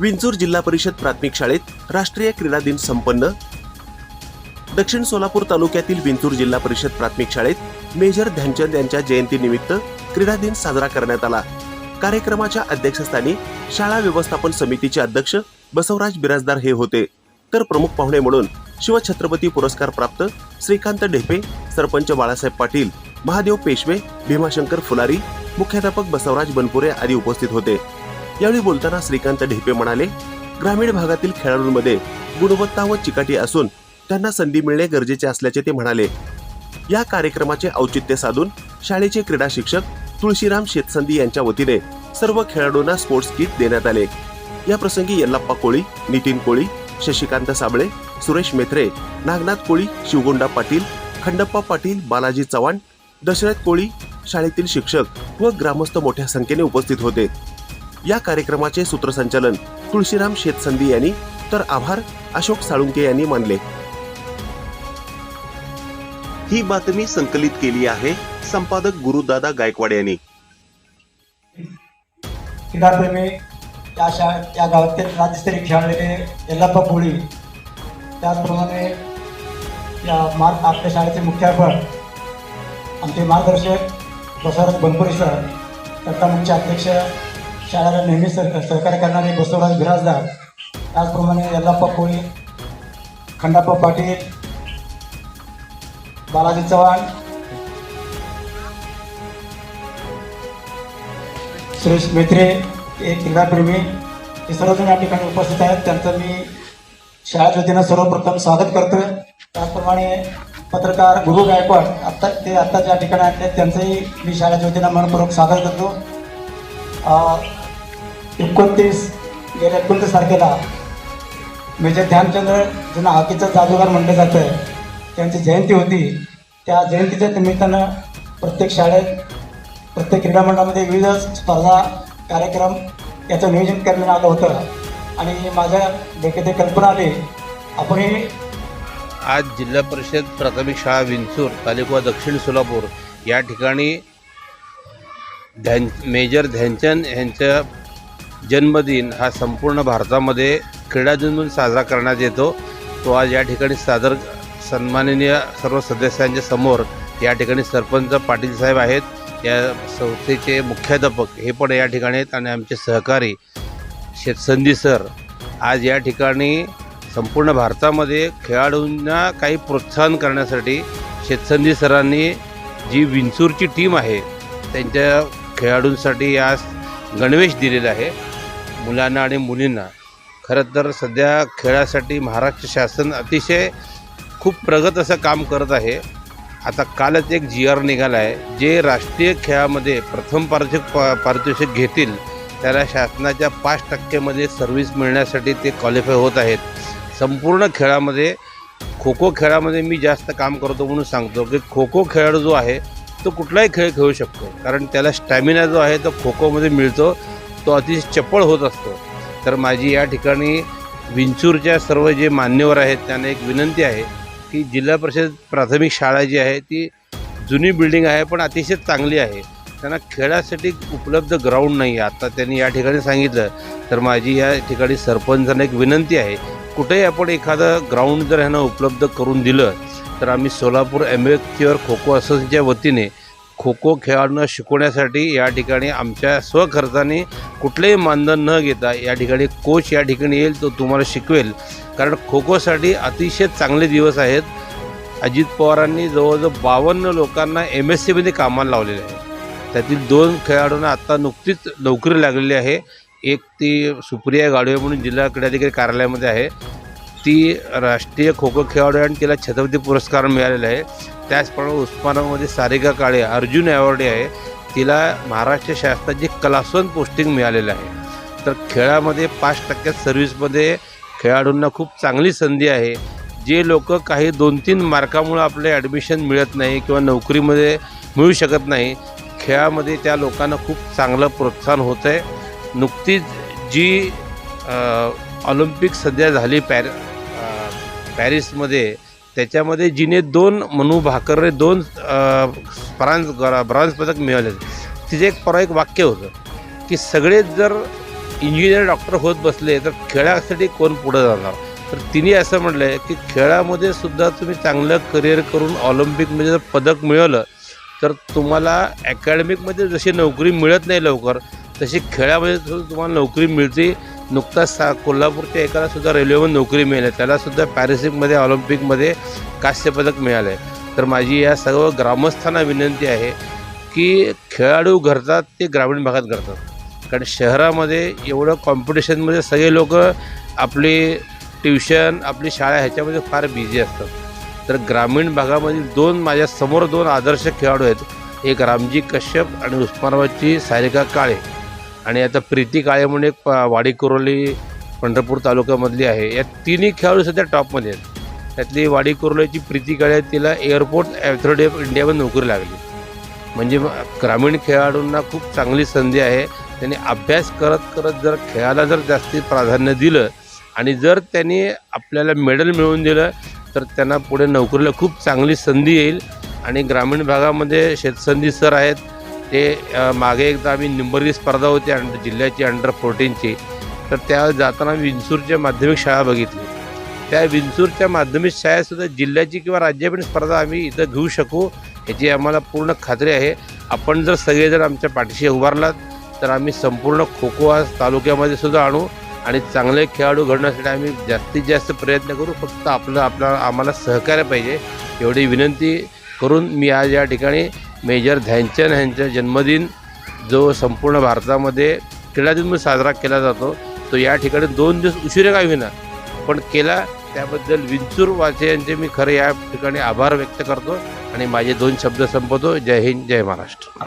विंचूर जिल्हा परिषद प्राथमिक शाळेत राष्ट्रीय क्रीडा दिन संपन्न. दक्षिण सोलापूर तालुक्यातील विंचूर जिल्हा परिषद प्राथमिक शाळेत मेजर ध्यानचंद यांच्या जयंतीनिमित्त क्रीडा दिन साजरा करण्यात आला. कार्यक्रमाच्या अध्यक्षस्थानी शाळा व्यवस्थापन समितीचे अध्यक्ष बसवराज बिराजदार हे होते. तर प्रमुख पाहुणे म्हणून शिवछत्रपती पुरस्कार प्राप्त श्रीकांत ढेपे सरपंच बाळासाहेब पाटील महादेव पेशवे भीमाशंकर फुलारी मुख्याध्यापक बसवराज बनपुरे आदी उपस्थित होते. यावेळी बोलताना श्रीकांत ढेपे म्हणाले ग्रामीण भागातील खेळाडूंमध्ये गुणवत्ता व चिकाटी असून त्यांना संधी मिळणे गरजेचे असल्याचे ते म्हणाले. या कार्यक्रमाचे औचित्य साधून शाळेचे क्रीडा शिक्षक तुळशीराम शेतसंदी यांच्या वतीने सर्व खेळाडूंना स्पोर्ट्स किट देण्यात आले. या प्रसंगी यल्लाप्पा कोळी नितीन कोळी शशिकांत साबळे सुरेश मेथरे नागनाथ कोळी शिवगोंडा पाटील खंडप्पा पाटील बालाजी चव्हाण दशरथ कोळी शाळेतील शिक्षक व ग्रामस्थ मोठ्या संख्येने उपस्थित होते. या कार्यक्रमाचे सूत्रसंचालन तुळशीराम शेतसंधी यांनी तर आभार अशोक साळुंके यांनी मानले. ही बातमी संकलित केली आहे संपादक गुरुदादा गायकवाड यांनी. क्रीडाप्रेमी या शा या गावातील राज्यस्तरीय खेळाडूने यल्लाप्पा कोळी त्याचप्रमाणे या मार्ग आपल्या शाळेचे मुख्याध्यापक आमचे मार्गदर्शक बसवराज बनपुरेश्वर मुख्य अध्यक्ष शाळेला नेहमी सह सहकार्य करणारे बसवराज बिराजदार. त्याचप्रमाणे यल्लाप्पा कोळी खंडाप्पा पाटील बालाजी चव्हाण सुरेश मेत्रे एक क्रीडाप्रेमी. हे सर्वजण या ठिकाणी उपस्थित आहेत. त्यांचं मी शाळेच्या वतीनं सर्वप्रथम स्वागत करतोय. त्याचप्रमाणे पत्रकार गुरु गायकवाड आत्ता ते आत्ता ज्या ठिकाणी आहेत. त्यांचंही मी शाळेच्या वतीनं मनपूर्वक स्वागत करतो. एकोणतीस गेल्या एकोणतीस तारखेला मेजर ध्यानचंद्र ज्यांना हॉकीचा जादूगार म्हटलं जातं त्यांची जयंती होती. त्या जयंतीच्या निमित्तानं प्रत्येक शाळेत प्रत्येक क्रीडा मंडळामध्ये विविध स्पर्धा कार्यक्रम याचं नियोजन करण्यात आलं होतं. आणि माझ्या डोक्यात कल्पना आली आपण हे आज जिल्हा परिषद प्राथमिक शाळा विंचूर तालुका दक्षिण सोलापूर या ठिकाणी ध्यान मेजर ध्यानचंद यांच्या जन्मदिन हा संपूर्ण भारतामध्ये क्रीडा दिन म्हणून साजरा करण्यात येतो. तो आज या ठिकाणी सादर सन्माननीय सर्व सदस्यांच्या समोर या ठिकाणी सरपंच पाटील साहेब आहेत. या संस्थेचे मुख्याध्यापक हे पण या ठिकाणी आहेत आणि आमचे सहकारी शेतसंधी सर आज या ठिकाणी संपूर्ण भारतामध्ये खेळाडूंना काही प्रोत्साहन करण्यासाठी शेतसंधी सरांनी जी विंचूरची टीम आहे त्यांच्या खेळाडूंसाठी आज गणवेश दिलेला आहे. मुलांना आणि मुलींना. खरं तर सध्या खेळासाठी महाराष्ट्र शासन अतिशय खूप प्रगत असं काम करत आहे. आता कालच एक जी आर निघाला आहे जे राष्ट्रीय खेळामध्ये प्रथम पारितोषिक पा पारितोषिक घेतील त्याला शासनाच्या पाच टक्केमध्ये सर्व्हिस मिळण्यासाठी ते क्वालिफाय होत आहेत. संपूर्ण खेळामध्ये खो खो खेळामध्ये मी जास्त काम करतो म्हणून सांगतो की खो खो खेळाडू जो आहे तो कुठलाही खेळ खेळू शकतो. कारण त्याला स्टॅमिना जो आहे तो खो खोमध्ये मिळतो. तो अतिशय चपळ होत असतो. तर माझी या ठिकाणी विंचूरच्या सर्व जे मान्यवर आहेत त्यांना एक विनंती आहे की जिल्हा परिषद प्राथमिक शाळा जी आहे ती जुनी बिल्डिंग आहे पण अतिशय चांगली आहे. त्यांना खेळासाठी उपलब्ध ग्राउंड नाही आहे. आता त्यांनी या ठिकाणी सांगितलं तर माझी या ठिकाणी सरपंचांना एक विनंती आहे कुठेही आपण एखादं ग्राउंड जर ह्यांना उपलब्ध करून दिलं तर आम्ही सोलापूर एम एम्बेक्युअर खो खो असोसिएशनच्या वतीने खो खो खेळाडूंना शिकवण्यासाठी या ठिकाणी आमच्या स्वखर्चाने कुठलेही मानधन न घेता या ठिकाणी कोच या ठिकाणी येईल तो तुम्हाला शिकवेल. कारण खो खोसाठी अतिशय चांगले दिवस आहेत. अजित पवारांनी जवळजवळ बावन्न लोकांना एम एस सीमध्ये कामाला लावलेले आहे. त्यातील दोन खेळाडूंना आत्ता नुकतीच नोकरी लागलेली आहे. एक ती सुप्रिया गाडवे म्हणून जिल्हा क्रीडाधिकारी कार्यालयामध्ये आहे. ती राष्ट्रीय खो खो खेळाडू आणि तिला छत्रपती पुरस्कार मिळालेला आहे. त्याचप्रमाणे उस्मानामध्ये सारिका काळे अर्जुन अवॉर्डी आहे. तिला महाराष्ट्र शासनाची कलासन पोस्टिंग मिळालेलं आहे. तर खेळामध्ये पाच टक्क्यात सर्व्हिसमध्ये खेळाडूंना खूप चांगली संधी आहे. जे लोक काही दोन तीन मार्कामुळं आपले ॲडमिशन मिळत नाही किंवा नोकरीमध्ये मिळू शकत नाही खेळामध्ये त्या लोकांना खूप चांगलं प्रोत्साहन होत आहे नुकतीच जी ऑलिम्पिक सध्या झाली पॅर पॅरिसमध्ये त्याच्यामध्ये जिने दोन मनू भाकरने दोन अ, ब्रांज ब्रॉन्झ पदक मिळवले. तिचे एक परवा एक वाक्य होतं की सगळेच जर इंजिनियर डॉक्टर होत बसले तर खेळासाठी कोण पुढं जाणार? तर तिने असं म्हटलं आहे की खेळामध्ये सुद्धा तुम्ही चांगलं करिअर करून ऑलिम्पिकमध्ये जर पदक मिळवलं तर तुम्हाला अकॅडमिकमध्ये जशी नोकरी मिळत नाही लवकर तशी खेळामध्ये सुद्धा तुम्हाला नोकरी मिळते. नुकताच सा कोल्हापूरच्या एकाला सुद्धा रेल्वेमध्ये नोकरी मिळाली. त्यालासुद्धा पॅरिसिकमध्ये ऑलिम्पिकमध्ये कांस्यपदक मिळालं आहे तर माझी या सर्व ग्रामस्थांना विनंती आहे की खेळाडू घडतात ते ग्रामीण भागात घडतात. कारण शहरामध्ये एवढं कॉम्पिटिशनमध्ये सगळे लोक आपली ट्युशन आपली शाळा ह्याच्यामध्ये फार बिझी असतात. तर ग्रामीण भागामधील दोन माझ्यासमोर दोन आदर्श खेळाडू आहेत. एक रामजी कश्यप आणि उस्मानाबादची सारिका काळे. आणि आता प्रीती काळे म्हणून एक वाडी कुरोली पंढरपूर तालुक्यामधली आहे. या तिन्ही खेळाडू सध्या टॉपमध्ये आहेत. त्यातली वाडी कुरोलीची प्रीती काळे तिला एअरपोर्ट अथॉरिटी ऑफ इंडियामध्ये नोकरी लागली. म्हणजे ग्रामीण खेळाडूंना खूप चांगली संधी आहे. त्यांनी अभ्यास करत करत जर खेळाला जर जास्ती प्राधान्य दिलं आणि जर त्यांनी आपल्याला मेडल मिळवून दिलं तर त्यांना पुढे नोकरीला खूप चांगली संधी येईल. आणि ग्रामीण भागामध्ये शेतसंधी सर आहेत ते मागे एकदा आम्ही निंबर्गी स्पर्धा होती अंड जिल्ह्याची अंडर फोर्टीनची तर त्या जाताना विंचूरच्या माध्यमिक शाळा बघितली. त्या विंचूरच्या माध्यमिक शाळेसुद्धा जिल्ह्याची किंवा राज्यापीठ स्पर्धा आम्ही इथं घेऊ शकू याची आम्हाला पूर्ण खात्री आहे. आपण जर सगळेजण आमच्या पाठीशी उभारलात तर आम्ही संपूर्ण खो खो आज तालुक्यामध्ये सुद्धा आणू आणि चांगले खेळाडू घडण्यासाठी आम्ही जास्तीत जास्त प्रयत्न करू. फक्त आपलं आपला आम्हाला सहकार्य पाहिजे. एवढी विनंती करून मी आज या ठिकाणी मेजर ध्यानचंद यांचा जन्मदिन जो संपूर्ण भारतामध्ये क्रीडा दिन म्हणून साजरा केला जातो तो या ठिकाणी दोन दिवस उशिरा का होईना. पण केला त्याबद्दल विंचूर वाचे यांचे मी खरं या ठिकाणी आभार व्यक्त करतो आणि माझे दोन शब्द संपवतो. जय हिंद जय महाराष्ट्र.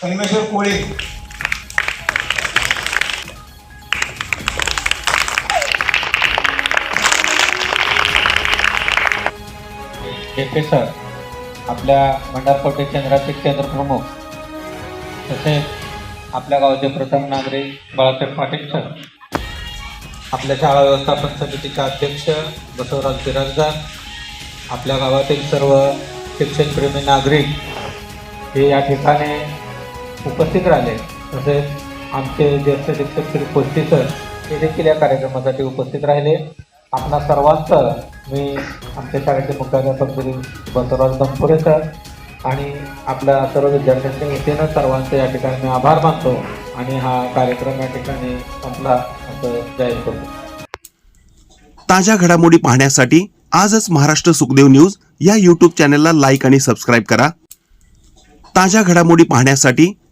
संगमेश्वर कोळे. जेपे सर आपल्या भंडारकोटे केंद्राचे केंद्र प्रमुख तसेच आपल्या गावचे प्रथम नागरिक बाळासाहेब पाटील सर आपल्या शाळा व्यवस्थापन समितीचे अध्यक्ष बसवराज बिराजदार आपल्या गावातील सर्व शिक्षणप्रेमी नागरिक हे या ठिकाणी उपस्थित राहिले. तसेच आमचे ज्येष्ठ शिक्षक श्री कोस्ती सर हे देखील या कार्यक्रमासाठी उपस्थित राहिले. आपणा सर्वांचं मी आमच्या शाळेचे मुख्याध्यापक बसवराज दंपुरे सर आणि आपल्या सर्व विद्यार्थ्यांच्या वतीनं सर्वांचे या ठिकाणी मी आभार मानतो आणि हा कार्यक्रम या ठिकाणी संपला असं जाहीर करतो. ताज्या घडामोडी पाहण्यासाठी आजच महाराष्ट्र सुखदेव न्यूज या यूट्यूब चॅनलला लाईक आणि सबस्क्राईब करा. ताज्या घडामोडी पाहण्यासाठी